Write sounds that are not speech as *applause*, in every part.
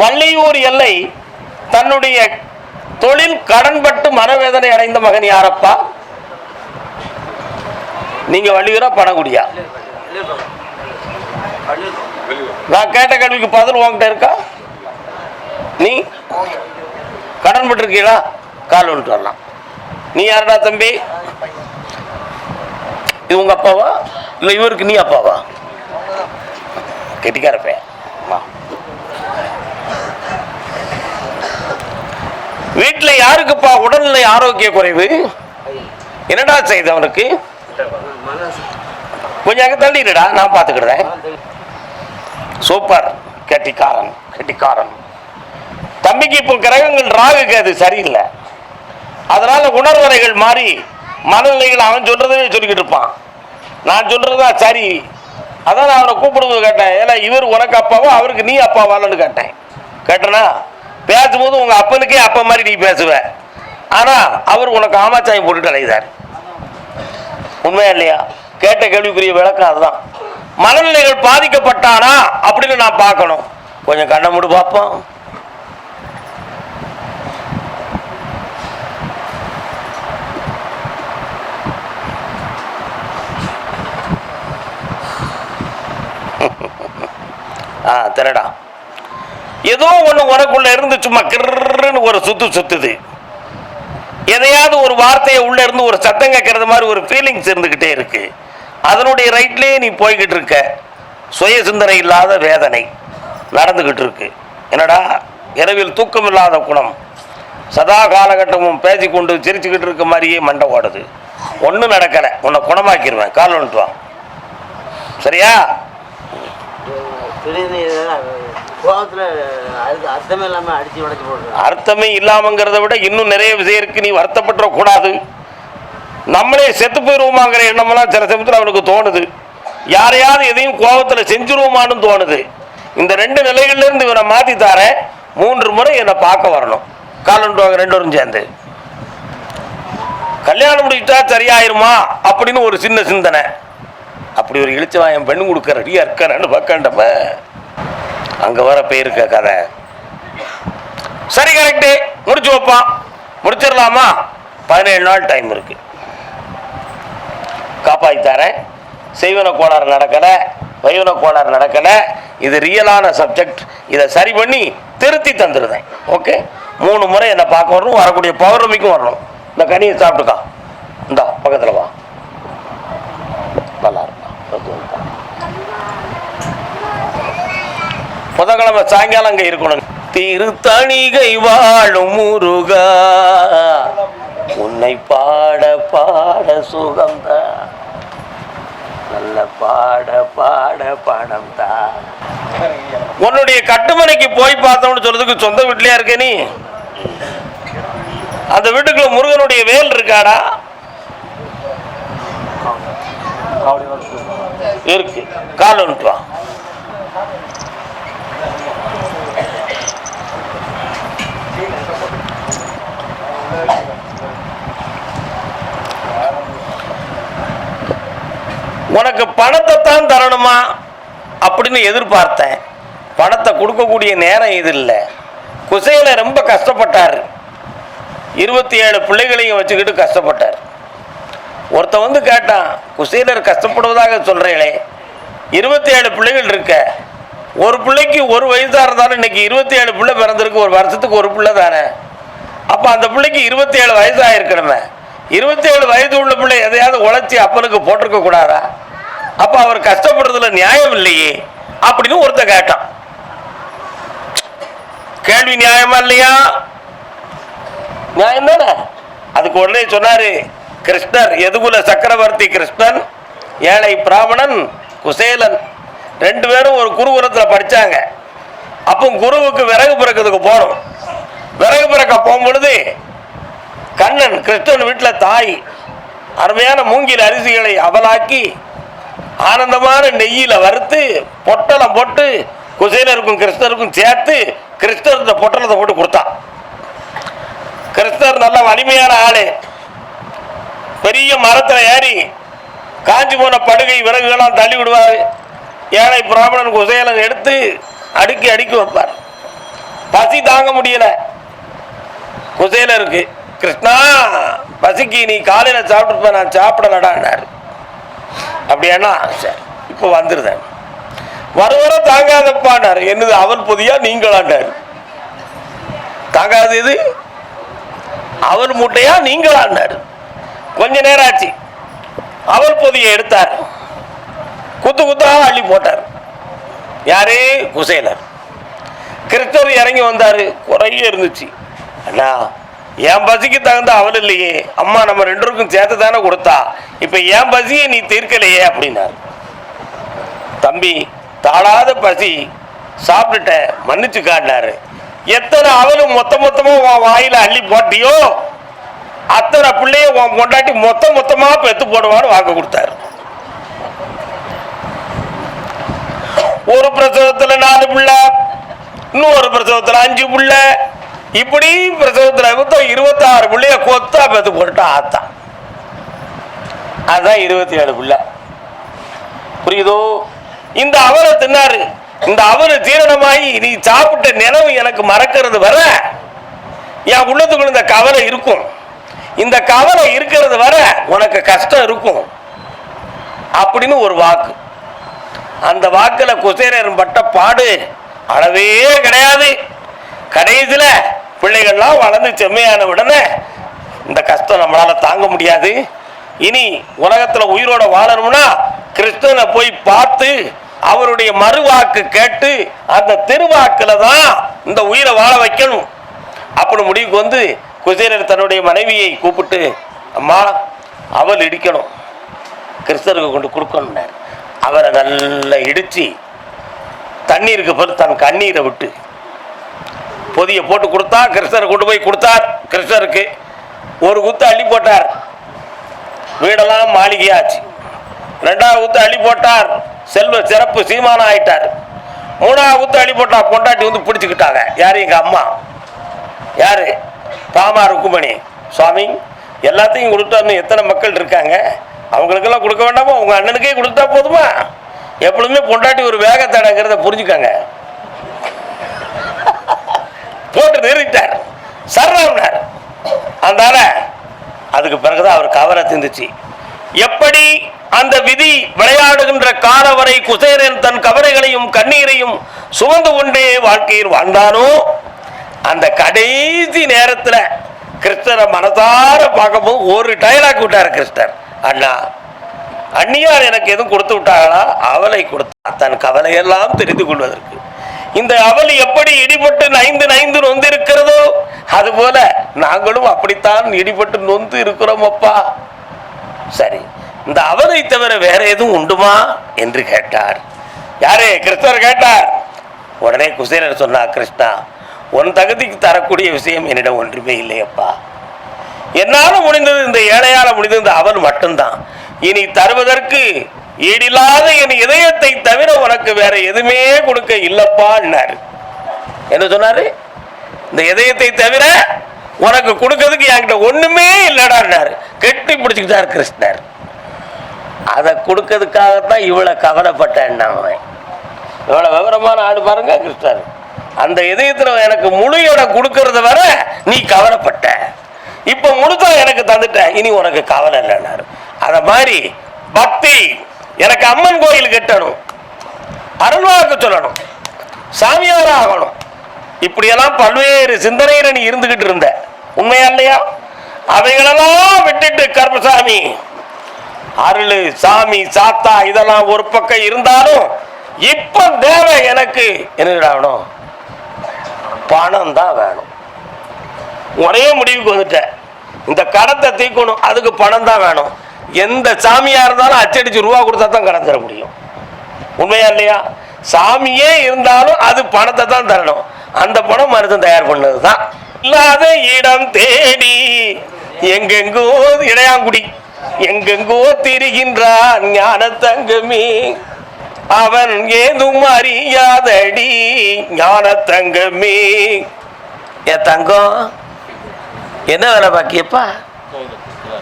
வள்ளியூர் எல்லை தன்னுடைய தொழில் கடன்பட்டு மனவேதனை அடைந்த மகன் யாரப்பா? நீங்க வள்ளியூரா பணகுடியா நான் கேட்ட கேள்விக்கு பதில் உங்ககிட்ட இருக்கா? நீ? கடன் பட்டிருக்கீங்களா? கால் விட்டு வரலாம். நீ யாருடா தம்பி? இது உங்க அப்பாவா? இல்லை இவருக்கு நீ அப்பாவா? கெட்டிக்காரப்பேன் பையன் வா வீட்டில் யாருக்குப்பா உடல்நிலை ஆரோக்கிய குறைவு? என்னடா செய்து அவனுக்கு? கொஞ்சம் தள்ளிடுடா நான் பார்த்துக்கிடுறேன் சூப்பர். கெட்டிக்காரன் கெட்டிக்காரன். தம்பிக்கு இப்போ கிரகங்கள் ராகுக்கு அது சரியில்லை. அதனால உணர்வறைகள் மாறி மனநிலைகள் அவன் சொல்றதே சொல்லிக்கிட்டு இருப்பான். நான் சொல்றதா சரி. அதான் நான் அவனை கூப்பிடுவது கேட்டேன் ஏன்னா இவர் உனக்கு அப்பாவா அவருக்கு நீ அப்பாவாலன்னு கேட்டேன். கேட்டனா? பேசும்போது உங்க அப்பனுக்கே அப்பா மாதிரி நீ பேசுவ. ஆனா அவர் உனக்கு ஆமாச்சாயம் போட்டுட்டு அலைதார் உண்மையா இல்லையா? கேட்ட கேள்விக்குரிய விளக்கம் அதுதான். மனநிலைகள் பாதிக்கப்பட்டானா அப்படின்னு நான் பார்க்கணும். கொஞ்சம் கண்ணை மூடு பார்ப்போம் ஆ திரடா. ஏதோ ஒன்று உனக்குள்ள இருந்து சும்மா கிருன்னு ஒரு சுத்து சுத்துது எதையாவது ஒரு வார்த்தையை உள்ள இருந்து ஒரு சத்தம் கேட்கறது மாதிரி ஒரு ஃபீலிங்ஸ் இருந்துக்கிட்டே இருக்கு அதனுடைய ரைட்லேயே நீ போய்கிட்டு இருக்க சுய சிந்தனை இல்லாத வேதனை நடந்துக்கிட்டு இருக்கு என்னடா இரவில் தூக்கம் இல்லாத குணம் சதா காலகட்டமும் பேசிக்கொண்டு சிரிச்சுக்கிட்டு இருக்க மாதிரியே மண்டை ஓடுது ஒன்றும் நடக்கலை உன்னை குணமாக்கிடுவேன் கால் வந்துட்டு சரியா அர்த்தமே இல்லாமல் அடித்து உடச்சி அர்த்தமே இல்லாமங்கிறத விட இன்னும் நிறைய விஷயம் இருக்கு நீ வருத்தப்பட்டுற கூடாது நம்மளே செத்து போயிருவோமாங்கிற எண்ணமெல்லாம் சில சமயத்தில் அவனுக்கு தோணுது. யாரையாவது எதையும் கோபத்தில் செஞ்சுருவோமான்னு தோணுது. இந்த ரெண்டு நிலைகள்லேருந்து இவனை மாற்றி தாரேன் மூன்று முறை என்னை பார்க்க வரணும். காலண்டுவாங்க ரெண்டு வரும் சேர்ந்து. கல்யாணம் முடிச்சுட்டா சரியாயிருமா அப்படின்னு ஒரு சின்ன சிந்தனை. அப்படி ஒரு இழிச்சவாயன் பெண்ணு கொடுக்க ரெடியாக இருக்கானு பார்க்கண்டப்ப அங்க வர போயிருக்க கதை. சரி கரெக்டு முடிச்சு வைப்பான் முடிச்சிடலாமா? பதினேழு நாள் டைம் இருக்கு. காப்பாற்றி தரேன். செய்வன கோளாறு நடக்கலை வைவன கோளாறு நடக்கலை. இது ரியலான சப்ஜெக்ட் இதை சரி பண்ணி திருத்தி தந்துடுதேன் ஓகே மூணு முறை என்னை பார்க்க வரணும். வரக்கூடிய பௌர்ணமிக்கும் வரணும். இந்த கனியை சாப்பிட்டுக்கா. இந்தா பக்கத்தில் வா. புதன்கிழமை சாயங்காலம் அங்கே இருக்கணும். திருத்தணிகை வாழும் முருகா. உன்னை பாட பாட சுகம்தான் நல்ல பாட பாட பாடம் தான் உன்னுடைய கட்டுமனைக்கு போய் பார்த்தோம்னு சொல்றதுக்கு சொந்த வீட்லயா இருக்க நீ? அந்த வீட்டுக்குள்ள முருகனுடைய வேல் இருக்காடா? இருக்கு. கால் வந்துட்டு உனக்கு பணத்தை தான் தரணுமா? அப்படின்னு எதிர்பார்த்தேன். பணத்தை கொடுக்கக்கூடிய நேரம் இது இல்லை. குசையில ரொம்ப கஷ்டப்பட்டார். இருபத்தி ஏழு பிள்ளைகளையும் வச்சுக்கிட்டு கஷ்டப்பட்டார். ஒருத்தன் வந்து கேட்டான் குசேலர் கஷ்டப்படுவதாக சொல்கிறீங்களே இருபத்தி ஏழு பிள்ளைகள் இருக்க. ஒரு பிள்ளைக்கு ஒரு வயசாக இருந்தாலும் இன்னைக்கு இருபத்தி ஏழு பிள்ளை பிறந்திருக்கு ஒரு வருஷத்துக்கு ஒரு பிள்ளை தானே. அப்போ அந்த பிள்ளைக்கு இருபத்தி ஏழு வயசாக இருக்கணுமே இருபத்தி ஏழு வயது உள்ள பிள்ளை எதையாவது உழைச்சி அப்பனுக்கு போட்டிருக்க கூடாதா? அப்போ அவர் கஷ்டப்படுறதுல நியாயம் இல்லையே அப்படின்னு ஒருத்தன் கேட்டான். கேள்வி நியாயமா இல்லையா? நியாயம் தானே? அதுக்கு உடனே சொன்னாரு கிருஷ்ணர் எதுகுல சக்கரவர்த்தி கிருஷ்ணன் ஏழை பிராமணன் குசேலன் ரெண்டு பேரும் ஒரு குருகுலத்தில் படித்தாங்க அப்போ குருவுக்கு விறகு பிறக்கிறதுக்கு போகணும் விறகு பிறக்க போகும்பொழுது கண்ணன் கிருஷ்ணன் வீட்டில் தாய் அருமையான மூங்கில் அரிசிகளை அவலாக்கி ஆனந்தமான நெய்யில் வறுத்து பொட்டலம் போட்டு குசேனருக்கும் கிருஷ்ணருக்கும் சேர்த்து கிறிஸ்தர் இந்த பொட்டலத்தை போட்டு கொடுத்தான். கிறிஸ்தர் நல்ல வலிமையான ஆளு. பெரிய மரத்தில் ஏறி காஞ்சி போன படுகை விறகுகளாம் தள்ளி விடுவார். ஏழை பிராமணன் குசேலன் எடுத்து அடுக்கி அடுக்கி வைப்பார். பசி தாங்க முடியலை. குசேலருக்கு கிருஷ்ணா பசிக்கு நீ காலையில் சாப்பிட்டு நான் சாப்பிடலடான்னாரு அப்படியாண்ணா? சரி இப்போ வந்துருதேன். வர வர தாங்காதப்பானார் என்னது அவன் புதியா நீங்களாண்டாரு தாங்காது இது? அவன் மூட்டையா நீங்களாண்டார் கொஞ்ச நேரம் ஆச்சு. அவள் பொதியை எடுத்தார். குத்து குத்தா அள்ளி போட்டார். யாரு? குசேலர். கிறிஸ்தவர் இறங்கி வந்தாரு. குறைய இருந்துச்சு. அண்ணா என் பசிக்கு தகுந்த அவள் இல்லையே. அம்மா நம்ம ரெண்டுக்கும் சேர்த்து தானே கொடுத்தா. இப்ப என் பசியை நீ தீர்க்கலையே அப்படின்னாரு. தம்பி தாழாத பசி. சாப்பிட்டுட்ட மன்னிச்சு காட்டினாரு. எத்தனை அவளும் மொத்த மொத்தமா உன் வாயில அள்ளி போட்டியோ அத்தனை பிள்ளைய உன் பொண்டாட்டி மொத்த மொத்தமா பெத்து போடுவான்னு வாக்கு கொடுத்தாரு. ஒரு பிரசவத்துல நாலு பிள்ளை இன்னொரு பிரசவத்துல அஞ்சு பிள்ளை இப்படி பிரசவத்தில் மொத்தம் இருபத்தாறு பிள்ளைய கொத்தா பெத்து போட்டுட்டா ஆத்தான் அதுதான் இருபத்தி ஏழு பிள்ளை. புரியுதோ? இந்த அவரை தின்னாரு. இந்த அவரு ஜீரணமாகி நீ சாப்பிட்ட நினைவு எனக்கு மறக்கிறது வர. என் உள்ளத்துக்குள்ள இந்த கவலை இருக்கும். இந்த கவலை இருக்கிறது வர உனக்கு கஷ்டம் இருக்கும். அப்படின்னு ஒரு வாக்கு. அந்த வாக்கில் குசேரன் பட்ட பாடு அளவே கிடையாது. கடைசியில பிள்ளைகள்லாம் வளர்ந்து செம்மையான உடனே இந்த கஷ்டம் நம்மளால தாங்க முடியாது. இனி உலகத்துல உயிரோட வாழணும்னா கிறிஸ்துவனை போய் பார்த்து அவருடைய மறுவாக்கு கேட்டு அந்த திருவாக்குல தான் இந்த உயிரை வாழ வைக்கணும். அப்படின்னு முடிவுக்கு வந்து குசேரர் தன்னுடைய மனைவியை கூப்பிட்டு அம்மா அவள் இடிக்கணும். கிறிஸ்தருக்கு கொண்டு கொடுக்கணும்னார். அவரை நல்லா இடித்து தண்ணீருக்கு பிறகு தன் கண்ணீரை விட்டு பொதியை போட்டு கொடுத்தா கிருஷ்ணரை கொண்டு போய் கொடுத்தார் கிருஷ்ணருக்கு ஒரு குத்து அள்ளி போட்டார். வீடெல்லாம் மாளிகையாச்சு. ரெண்டாவது குத்து அள்ளி போட்டார். செல்வ சிறப்பு சீமானம் ஆயிட்டார். மூணாவது குத்து அள்ளி போட்டா பொண்டாட்டி வந்து பிடிச்சிக்கிட்டாங்க. யார்? எங்கள் அம்மா. யார்? பாமா ருக்குமணி. சுவாமி எல்லாத்தையும் கொடுத்தாருன்னு எத்தனை மக்கள் இருக்காங்க? அவங்களுக்கெல்லாம் கொடுக்க வேண்டாமா? உங்கள் அண்ணனுக்கே கொடுத்தா போதுமா? எப்பொழுதுமே பொண்டாட்டி ஒரு வேகத்தடைங்கிறத புரிஞ்சுக்காங்க போட்டு நிறுத்திட்டார் சர்றார் அதனால அதுக்கு பிறகுதான் அவர் கவலை திந்துச்சு. எப்படி அந்த விதி விளையாடுகின்ற கால வரை குசேரன் தன் கவலைகளையும் கண்ணீரையும் சுமந்து கொண்டே வாழ்க்கையில் வாழ்ந்தானோ அந்த கடைசி நேரத்தில் கிறிஸ்தரை மனதார பார்க்கும்போது ஒரு டைலாக் விட்டார் கிறிஸ்தர் அண்ணா அந்நியார் எனக்கு எதுவும் கொடுத்து விட்டாங்களா அவளை கொடுத்தா தன் கவலையெல்லாம் தெரிந்து கொள்வதற்கு. இந்த அவல் எப்படி இடிபட்டு நைந்து நைந்து நொந்திருக்கிறதோ அதுபோல நாங்களும் அப்படித்தான் இடிபட்டு நொந்து இருக்கிறோம் அப்பா சரி இந்த அவனை தவிர வேற எதுவும் உண்டுமா? என்று கேட்டார். யாரே கிறிஸ்தவர் கேட்டார். உடனே குசேலர் சொன்னார் கிருஷ்ணா உன் தகுதிக்கு தரக்கூடிய விஷயம் என்னிடம் ஒன்றுமே இல்லையப்பா. என்னால முடிந்தது இந்த ஏழையால முடிந்தது இந்த அவன் மட்டும்தான். இனி தருவதற்கு ஈடில்லாத என் இதயத்தை தவிர உனக்கு வேற எதுவுமே கொடுக்க இல்லப்பான்னாரு என்ன சொன்னாரு? இந்த இதயத்தை தவிர உனக்கு கொடுக்கறதுக்கு என்கிட்ட ஒண்ணுமே இல்லடான்னாரு கெட்டி பிடிச்சுக்கிட்டார் கிருஷ்ணர். அதை கொடுக்கறதுக்காகத்தான் இவ்வளவு கவலைப்பட்டேன் அவன். இவ்வளவு விவரமான ஆடு பாருங்க கிருஷ்ணர். அந்த இதயத்துல எனக்கு முழு இடம் கொடுக்கறத வர நீ கவலைப்பட்ட. இப்ப முழுதா எனக்கு தந்துட்ட. இனி உனக்கு கவலை இல்லைன்னாரு அத மாதிரி பக்தி எனக்கு அம்மன் கோயில் கட்டணும். அருள்வாக்கு சொல்லணும். சாமியார் ஆகணும் இப்படியெல்லாம் பல்வேறு சிந்தனையில நீ இருந்துகிட்டு இருந்த. உண்மையா இல்லையா? அவைகளெல்லாம் விட்டுட்டு கர்மசாமி அருள் சாமி சாத்தா இதெல்லாம் ஒரு பக்கம் இருந்தாலும் இப்ப தேவை எனக்கு. என்னடா வேணும்? பணம் தான் வேணும். ஒரே முடிவுக்கு வந்துட்டேன் இந்த கடத்தை தீக்கணும் அதுக்கு பணம் தான் வேணும். எந்த சாமியா இருந்தாலும் அச்சடிச்சு ரூபா கொடுத்தா தான் கடன் தர முடியும். உண்மையா இல்லையா? சாமியே இருந்தாலும் அது பணத்தை தான் தரணும். அந்த பணம் மருத்துவம் தயார் பண்ணது தான் இல்லாத இடம் தேடி எங்கெங்கோ இடையாங்குடி எங்கெங்கோ திரிகின்றான் ஞான தங்கமே அவன் ஏதும் அறியாதடி ஞான தங்கமே ஏ தங்கம் என்ன வேலை பார்க்கியப்பா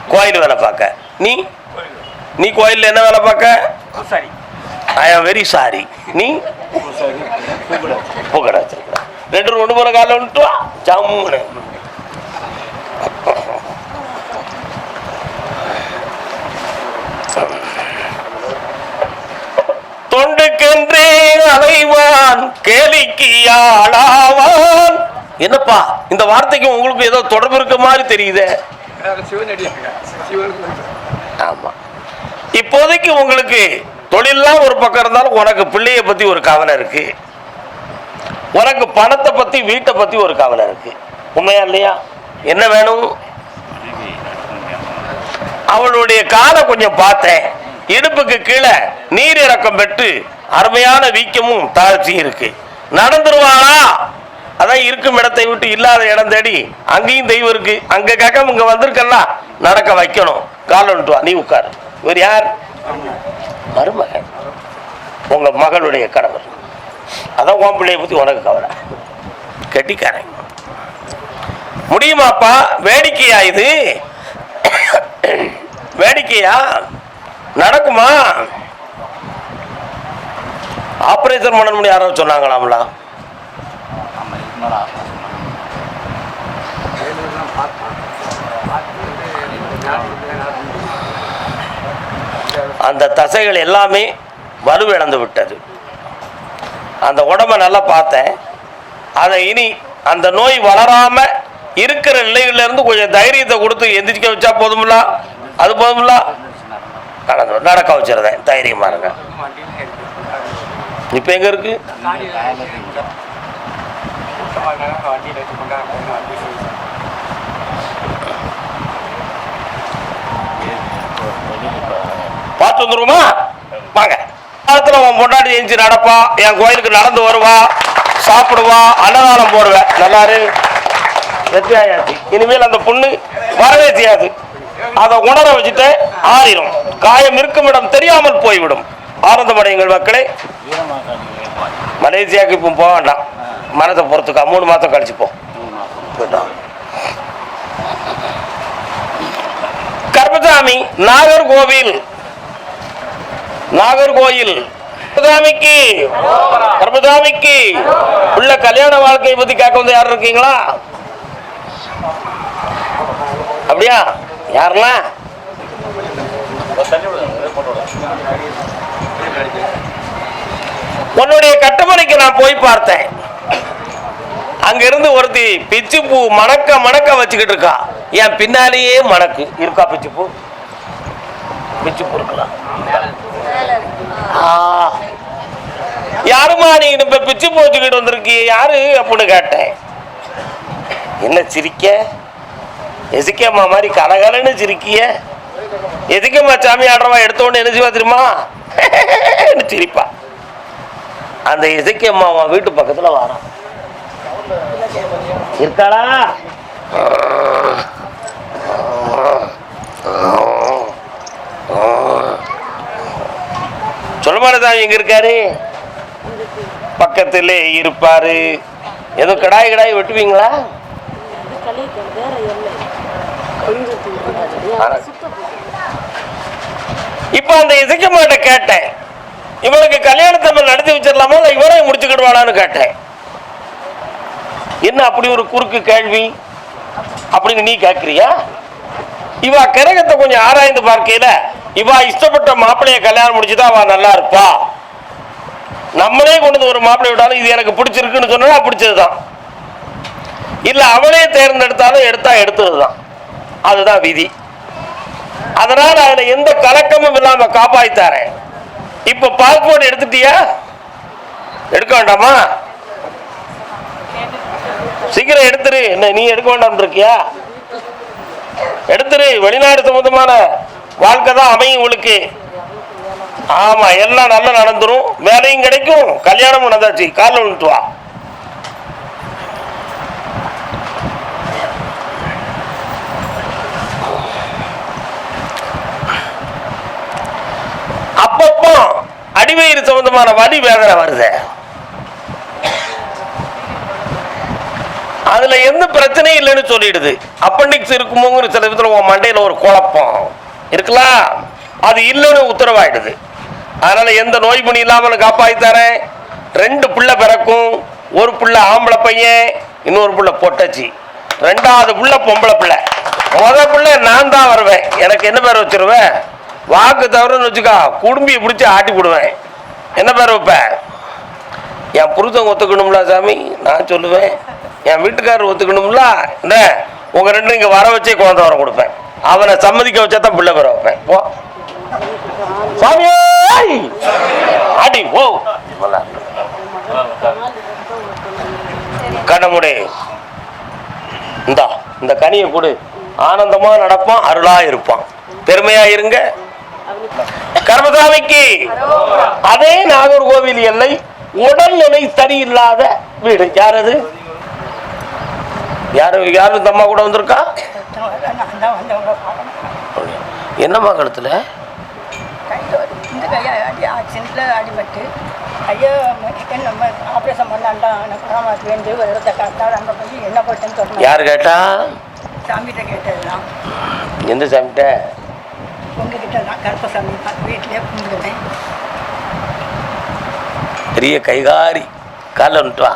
கோயில் வேலை பார்க்க. நீ? நீ கோயில்ல என்ன வேலை பார்க்க? ஐ ஆம் வெரி சாரி நீ? புகழ வச்சிருக்க ரெண்டு காலில் விட்டு வா. ஜம்முன்னு. தொண்டுக்கென்றே அலைவான் கேலிக்கு ஆளாவான். என்னப்பா இந்த வார்த்தைக்கு உங்களுக்கு ஏதோ தொடர்பு இருக்க மாதிரி தெரியுதே. ஆமா. இப்போதைக்கு உங்களுக்கு தொழில்லாம் ஒரு பக்கம் இருந்தாலும் உனக்கு பிள்ளைய பத்தி ஒரு கவலை இருக்கு. உனக்கு பணத்தை பத்தி வீட்டை பத்தி ஒரு கவலை இருக்கு. உண்மையா இல்லையா? என்ன வேணும்? அவளுடைய காலை கொஞ்சம் பார்த்தேன். இடுப்புக்கு கீழே நீர் இறக்கம் பெற்று அருமையான வீக்கமும் தாழ்ச்சியும் இருக்கு. நடந்துருவாளா? அதான் இருக்கும் இடத்தை விட்டு இல்லாத இடம் தேடி அங்கேயும் தெய்வம் இருக்கு. அங்க கேட்காம இங்க வந்திருக்கலாம் நடக்க வைக்கணும். காலன்ட்டு வா நீ உட்காரு. இவர் யார்? மருமகன். உங்க மகளுடைய கணவர். அதான் உன் பிள்ளைய பத்தி உனக்கு கவலை. கெட்டிக்காரன். முடியுமாப்பா? வேடிக்கையா இது? வேடிக்கையா? நடக்குமா? ஆபரேஷன் முடியும் யாரோ சொன்னாங்களாம்ல. அந்த தசைகள் எல்லாமே வலுவிழந்து விட்டது. அந்த உடம்ப நல்லா பார்த்தேன். அதை இனி அந்த நோய் வளராமல் இருக்கிற நிலையிலேருந்து கொஞ்சம் தைரியத்தை கொடுத்து எந்திரிக்க வச்சா போதுமில்ல? அது போதுமில்ல? நடந்து நடக்க வச்சிருந்தேன். தைரியமா இருங்க. இப்போ எங்கே இருக்கு? பார்த்து வந்துருவோமா? காலத்துல உன் பொண்டாட்டி எஞ்சி நடப்பா. என் கோயிலுக்கு நடந்து வருவா சாப்பிடுவா அன்னதானம் போடுவேன் நல்லாரு. வெற்றியாயாச்சு இனிமேல் அந்த பொண்ணு வரவே செய்யாது. அதை உணர வச்சுட்டு ஆறிடும் காயம் இருக்கும் இடம் தெரியாமல் போய்விடும். ஆனந்தமடையுங்கள் மக்களே. மலேசியாவுக்கு இப்போ போக வேண்டாம். மனதை பொறுத்துக்கா. மூணு மாதம் கழிச்சுப்போம் கர்பசாமி கர்மசாமி நாகர்கோவில் நாகர்கோயில். பிரபுதாமிக்கு. உள்ள கல்யாண வாழ்க்கையை பத்தி கேட்க வந்து யாரும் இருக்கீங்களா? அப்படியா? யாரெல்லாம் உன்னுடைய கட்டுமனைக்கு நான் போய் பார்த்தேன். அங்க இருந்து ஒருத்தி பிச்சு பூ மணக்க மணக்க வச்சுக்கிட்டு இருக்கா. என் பின்னாலேயே மணக்கு. இருக்கா பிச்சு பூ பிச்சு பூ இருக்கலாம் ஆ. யாரும்மா நீ இப்ப பிச்சு போச்சுக்கிட்டு வச்சுக்கிட்டு வந்திருக்கிய? யாரு அப்படின்னு கேட்டேன். என்ன சிரிக்க? எதுக்கேம்மா மாதிரி கலகலன்னு சிரிக்கிய? எதுக்கேம்மா சாமி ஆடுறவா எடுத்த என்ன செய்வா தெரியுமா? *laughs* சிரிப்பா. அந்த எதுக்கேம்மா அவன் வீட்டு பக்கத்துல வரான்? இருக்காளா? சொல்லமானதான் எங்க இருக்காரு? பக்கத்திலே இருப்பாரு. ஏதோ கடாய் கடாய் வெட்டுவீங்களா? இப்ப அந்த இசைக்கமாட்ட கேட்டேன். இவளுக்கு கல்யாணத்தை நடத்தி வச்சிடலாமா? இல்லை இவரே முடிச்சுக்கிடுவாளான்னு கேட்டேன். என்ன அப்படி ஒரு குறுக்கு கேள்வி? அப்படின்னு நீ கேட்கிறியா இவா கிரகத்தை கொஞ்சம் ஆராய்ந்து பார்க்கையில இவா இஷ்டப்பட்ட மாப்பிள்ளைய கல்யாணம் முடிச்சுதான் அவ நல்லா இருப்பா. நம்மளே கொண்டு வந்து ஒரு மாப்பிள்ளை விட்டாலும் இது எனக்கு பிடிச்சிருக்குன்னு சொன்னா பிடிச்சதுதான். இல்ல அவளே தேர்ந்தெடுத்தாலும் எடுத்தா எடுத்ததுதான். அதுதான் விதி. அதனால அதுல எந்த கலக்கமும் இல்லாம காப்பாத்தாரேன் இப்ப பாஸ்போர்ட் எடுத்துட்டியா? எடுக்க வேண்டாமா? சீக்கிரம் எடுத்துரு. என்ன நீ எடுக்க வேண்டாம் இருக்கியா? எடுத்துரு. வெளிநாடு சம்பந்தமான வாழ்க்கை தான் அமையும் உங்களுக்கு ஆமா எல்லாம் நல்லா நடந்துரும். வேலையும் கிடைக்கும். கல்யாணமும் நடந்தாச்சு. காலில் விழுந்துட்டு வா. அப்பப்போ அடிவயிறு சம்பந்தமான வலி வேதனை வருது. அதுல எந்த பிரச்சனையும் இல்லைன்னு சொல்லிடுது. அப்பண்டிக்ஸ் இருக்குமோங்கிற சில விதத்தில் உன் மண்டையில ஒரு குழப்பம். இருக்கலாம். அது இல்லைன்னு உத்தரவாயிடுது. அதனால எந்த நோய் பணி இல்லாமல் காப்பாத்தி தரேன். ரெண்டு பிள்ளை பிறக்கும். ஒரு புள்ள ஆம்பளை பையன் இன்னொரு புள்ள பொட்டச்சி. ரெண்டாவது புள்ள பொம்பளை பிள்ளை. முத புள்ள நான் தான் வருவேன். எனக்கு என்ன பேர் வச்சிருவேன் வாக்கு தவறுன்னு வச்சுக்கா குடும்பியை பிடிச்சி ஆட்டி போடுவேன் என்ன பேர் வைப்பேன் என் புருஷன் ஒத்துக்கணும்ல சாமி? நான் சொல்லுவேன். என் வீட்டுக்காரர் ஒத்துக்கணும்ல? என்ன? உங்க ரெண்டு இங்க வர வச்சே குழந்தை வர கொடுப்பேன். அவனை சம்மதிக்க வச்சா தான் பிள்ளை பெற வைப்பேன் போ. சாமி அடி ஓ. கண்ணமுடே. இந்தா இந்த கனியை கொடு. ஆனந்தமா நடப்பான் அருளா இருப்பான். பெருமையா இருங்க. கர்மசாமிக்கு. அதே நாகர்கோவில் எல்லை உடல்நிலை சரியில்லாத வீடு. யார் அது? யாரு யாரு தம்மா கூட வந்திருக்கா? நான் தான் என்னம்மா கழுத்துல? கையில் இந்த அடிபட்டு ஐயோ நம்ம ஆப்ரேஷன் பண்ணாண்டா எனக்கு ராமாத்து ஒரு இடத்த காட்டால் அங்கே போய் என்ன போட்டேன்னு யார் கேட்டா? சாமிகிட்ட கேட்டதுதான் எந்த சாமிட்ட உங்ககிட்ட தான் கருப்பசாமி வீட்டிலே கும்பிடுவேன் பெரிய கைகாரி. காலை வந்துட்டு வா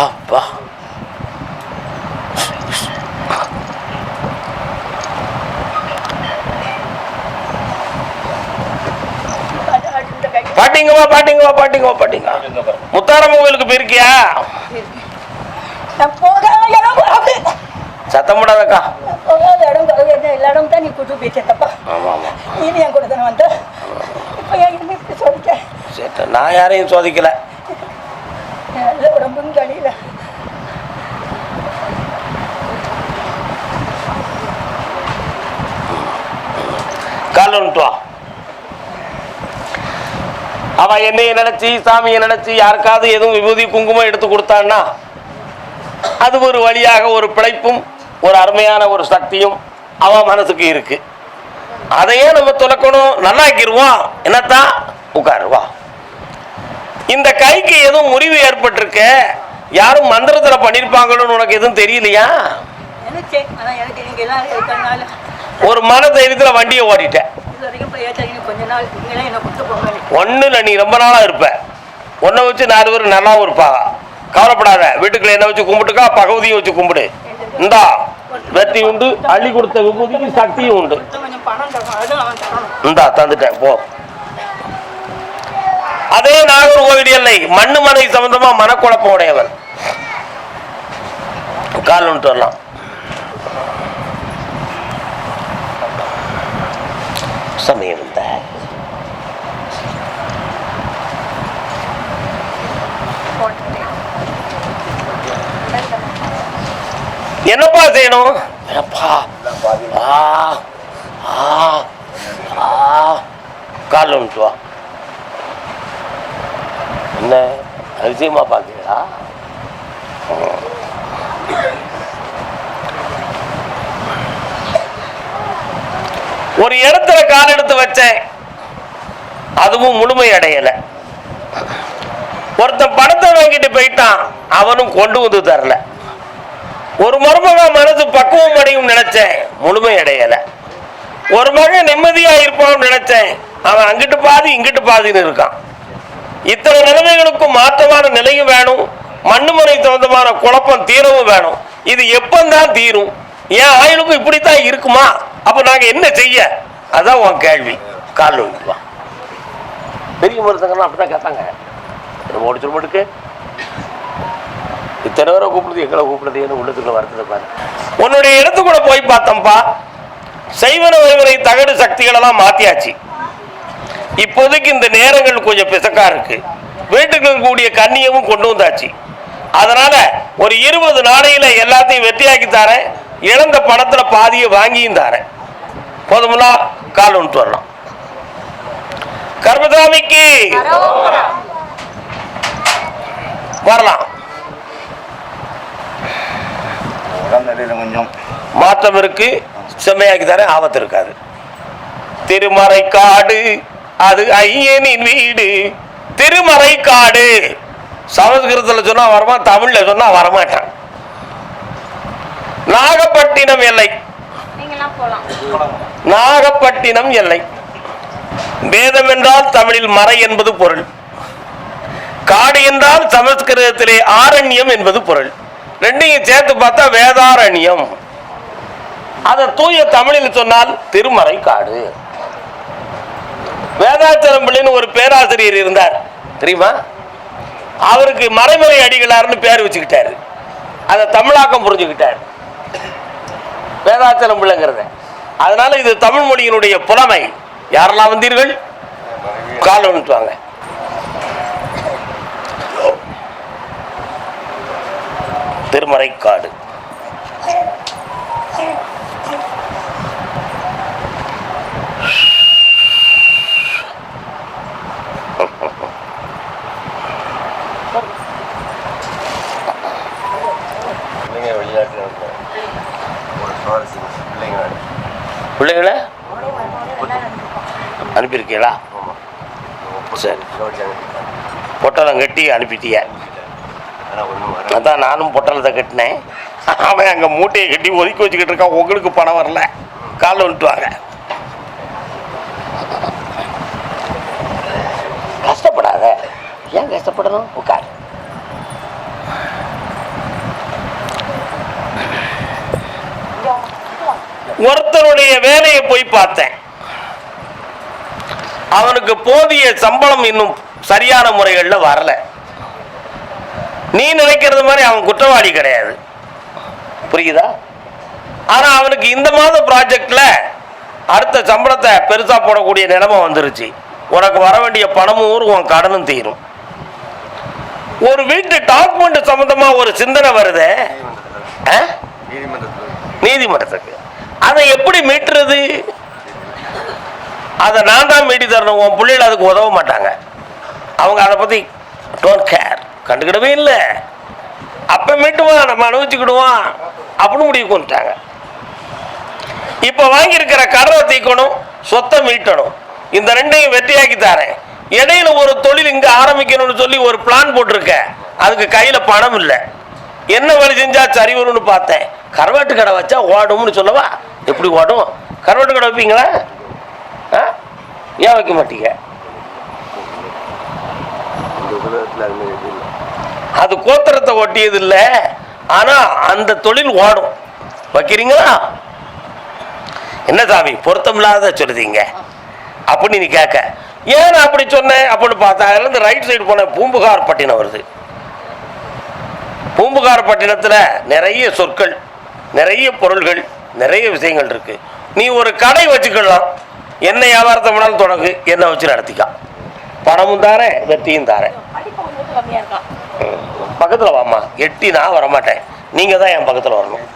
அப்பா அது அது இந்த கை பாட்டிங்கம்மா பாட்டிங்கம்மா பாட்டிங்கம்மா பாட்டிங்க முத்தாரம் கோவிலுக்கு போயிருக்கியா? சத்தம் போடாதக்கா. நான் போகாத இடம் போகாது என்ன எல்லா இடம் தான் நீ கூட்டு ஆமா நீ என் கூட தானே வந்த? இப்போ சொல்லிட்டேன் சரி நான் யாரையும் சோதிக்கல. உடம்பும் கழியில கால் வந்துட்டு வா. அவ என்னைய நினைச்சு சாமியை நினைச்சு யாருக்காவது எதுவும் விபூதி குங்குமம் எடுத்து கொடுத்தான்னா அது ஒரு வழியாக ஒரு பிழைப்பும் ஒரு அருமையான ஒரு சக்தியும் அவன் மனசுக்கு இருக்கு. அதையே நம்ம துலக்கணும். நல்லாக்கிடுவோம். என்னத்தான் உட்காரு வா. இந்த கைக்கு எதுவும் முறிவு ஏற்பட்டிருக்க? யாரும் மந்திரத்துல பண்ணிருப்பாங்களோன்னு உனக்கு எதுவும் தெரியலையா? ஒரு மன தைரியத்துல வண்டியை ஓட்டிட்டேன். நாள் ஒன்றும் நீ ரொம்ப நாளாக இருப்ப. ஒன்றை வச்சு நாலு பேர் நல்லாவும் இருப்பாங்க. கவலைப்படாத. வீட்டுக்குள்ள என்ன வச்சு கும்பிட்டுக்கா பகவதியும் வச்சு கும்பிடு. இந்தா வெற்றி உண்டு அள்ளி கொடுத்த விபூதிக்கு சக்தியும் உண்டு. இந்தா தந்துட்டேன் போ. அதே நாகர் கோவில் எல்லை. மண்ணு மனை சம்பந்தமா மனக்குழப்பம் உடையவன். கால் வந்துட்டு வரலாம். சமயம் இருந்த என்னப்பா செய்யணும்? என்னப்பா? ஆ ஆ ஆ. கால் ஒன்று வா என்ன? அதிசயமா பார்க்குறா ஒரு இடத்துல கால் எடுத்து வச்சேன். அதுவும் முழுமை அடையல. ஒருத்தன் பணத்தை வாங்கிட்டு போயிட்டான் அவனும் கொண்டு வந்து தரல. ஒரு மருமக மனது பக்குவம் அடையும் நினைச்சேன் முழுமை அடையல. ஒரு மகன் நிம்மதியா இருப்பான்னு நினைச்சேன் அவன் அங்கிட்டு பாதி இங்கிட்டு பாதின்னு இருக்கான். இத்தனை நிலைமைகளுக்கும் மாற்றமான நிலையும் வேணும் மண்ணுமனை தகுந்தமான குழப்பம் தீரவும் வேணும். இது எப்பந்தான் தீரும்? என் ஆயுளுக்கும் இப்படித்தான் இருக்குமா? அப்போ நாங்க என்ன செய்ய? அதான் உன் கேள்வி. காலில் விட்டுவான் பெரிய மருத்துவங்கள்லாம் அப்படிதான் கேட்டாங்க. ஓடிச்சு மட்டுக்கு. இத்தனை பேரை கூப்பிடுது எங்களை கூப்பிடுதுன்னு உள்ளத்துக்குள்ள வருத்தத்தை பாரு. உன்னுடைய இடத்துக்குள்ள போய் பார்த்தோம்ப்பா. செய்வன வைவரை தகடு சக்திகளெல்லாம் மாத்தியாச்சு. இப்போதைக்கு இந்த நேரங்கள் கொஞ்சம் பிசக்கா இருக்கு. வீட்டுக்கு கூடிய கண்ணியமும் கொண்டு வந்தாச்சு. அதனால ஒரு இருபது நாளையில எல்லாத்தையும் வெற்றியாக்கி தாரேன். இழந்த பணத்துல பாதியை வாங்கியும் தாரேன். போதும்னா கால் வந்துட்டு வரலாம். கர்மசாமிக்கு வரலாம். கொஞ்சம் மாற்றம் இருக்கு. செம்மையாக்கி தரேன். ஆபத்து இருக்காது. திருமறை காடு அது ஐயனின் வீடு. திருமறை காடு. சமஸ்கிருதத்தில் சொன்னா வரமான் தமிழ்ல சொன்னா வரமாட்டான். நாகப்பட்டினம் எல்லை. போலாம். நாகப்பட்டினம் எல்லை. வேதம் என்றால் தமிழில் மறை என்பது பொருள். காடு என்றால் சமஸ்கிருதத்திலே ஆரண்யம் என்பது பொருள். ரெண்டையும் சேர்த்து பார்த்தா வேதாரண்யம். அதை தூய தமிழில் சொன்னால் திருமறை காடு. வேதாச்சலம் பிள்ளைன்னு ஒரு பேராசிரியர் இருந்தார். தெரியுமா? அவருக்கு மறைமுறை அடிகளார்னு பேர் வச்சுக்கிட்டாரு. அதை தமிழாக்கம் புரிஞ்சுக்கிட்டார். வேதாச்சலம் பிள்ளைங்கிறத. அதனால இது தமிழ் மொழியினுடைய புலமை. யாரெல்லாம் வந்தீர்கள்? கால் வந்துட்டு திருமறைக்காடு. பிள்ளைங்க வெளிநாட்டில் ஒரு சுவாரஸ்யம் பிள்ளைகளை அனுப்பியிருக்கீங்களா? சரி. பொட்டலம் கட்டி அனுப்பிட்டிய. அதான் நானும் பொட்டலத்தை கட்டினேன். அவன் அங்கே மூட்டையை கட்டி ஒதுக்கி வச்சுக்கிட்டு இருக்கான். உங்களுக்கு பணம் வரல. காலில் வந்துட்டு வாங்க. கஷ்டப்படாத. ஏன் கஷ்டப்படணும்? உட்காரு. ஒருத்தனுடைய வேலையை போய் பார்த்தேன். அவனுக்கு போதிய சம்பளம் இன்னும் சரியான முறைகளில் வரல. நீ நினைக்கிறது மாதிரி அவன் குற்றவாளி கிடையாது. புரியுதா? ஆனா அவனுக்கு இந்த மாத ப்ராஜெக்ட்ல அடுத்த சம்பளத்தை பெருசா போடக்கூடிய நிலைமை வந்துருச்சு. உனக்கு வர வேண்டிய பணமும் உன் கடனும் தீரும். ஒரு வீட்டு டாக்குமெண்ட் சம்பந்தமா ஒரு சிந்தனை வருதே. நீதிமன்றத்துக்கு. அதை எப்படி மீட்டுறது? அதை நான் தான் மீட்டி தரணும். உன் பிள்ளைகள் அதுக்கு உதவ மாட்டாங்க. அவங்க அதை பற்றி டோன்ட் கேர் கண்டுக்கிடவே இல்லை. அப்போ மீட்டுவான் நம்ம அனுபவிச்சுக்கிடுவான் அப்படின்னு முடிவு கொண்டுட்டாங்க இப்போ வாங்கியிருக்கிற கடலை தீக்கணும் சொத்தை மீட்டணும். இந்த ரெண்டையும் வெற்றியாக்கி தரேன். இடையில ஒரு தொழில் இங்கே ஆரம்பிக்கணும்னு சொல்லி ஒரு பிளான் போட்டிருக்க. அதுக்கு கையில் பணம் இல்லை. என்ன வழி செஞ்சா சரி வரும்னு பார்த்தேன். கருவாட்டு கடை வச்சா ஓடும்னு சொல்லவா? எப்படி ஓடும்? கருவாட்டு கடை வைப்பீங்களா? ஏன் வைக்க மாட்டீங்க? அது கோத்திரத்தை ஒட்டியது இல்லை. ஆனா அந்த தொழில் ஓடும். வைக்கிறீங்களா? என்ன சாமி பொருத்தமில்லாத சொல்லுதீங்க அப்படின்னு நீ கேட்க. ஏன் அப்படி சொன்னேன்? அப்படின்னு பார்த்தா அதுல இருந்து ரைட் சைடு போன பூம்புகார் பட்டினம் வருது. பூம்புகார் பட்டினத்துல நிறைய சொற்கள் நிறைய பொருள்கள் நிறைய விஷயங்கள் இருக்கு. நீ ஒரு கடை வச்சுக்கலாம். என்ன வியாபாரத்தை வேணாலும் தொடங்கு என்ன வச்சு நடத்திக்கா பணமும் தாரேன் வெற்றியும் தாரேன் பக்கத்தில் வாம்மா. எட்டி நான் வரமாட்டேன். நீங்கள் தான் என் பக்கத்தில் வரணும்.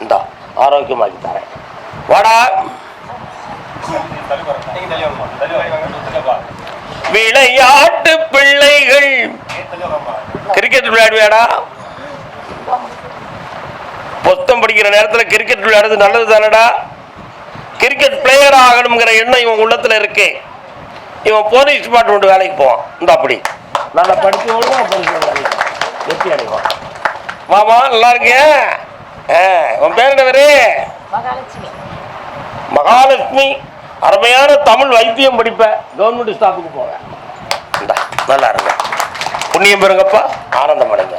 இந்தா ஆரோக்கியமாக்கி தரேன். வாடா. விளையாட்டு பிள்ளைகள். கிரிக்கெட் விளையாடுவியாடா? படிக்கிற நேரத்தில் கிரிக்கெட் விளையாடுறது நல்லது தானடா? கிரிக்கெட் பிளேயர் ஆகணுங்கிற எண்ணம் இவன் உள்ளத்துல இருக்கு. இவன் போலீஸ் டிபார்ட்மெண்ட் வேலைக்கு போவான். இந்த அப்படி. நல்லா வேலைக்கு வெற்றி அடைவான். மாமா நல்லா இருக்கியா ஆ உன் பேர் என்ன பேரு மகாலட்சுமி. அருமையான தமிழ் வைத்தியம் படிப்ப. கவர்மெண்ட் ஸ்டாஃபுக்கு போவேன். நல்லா இருங்க. புண்ணியம் பெறுங்கப்பா. ஆனந்தம் அடைங்க.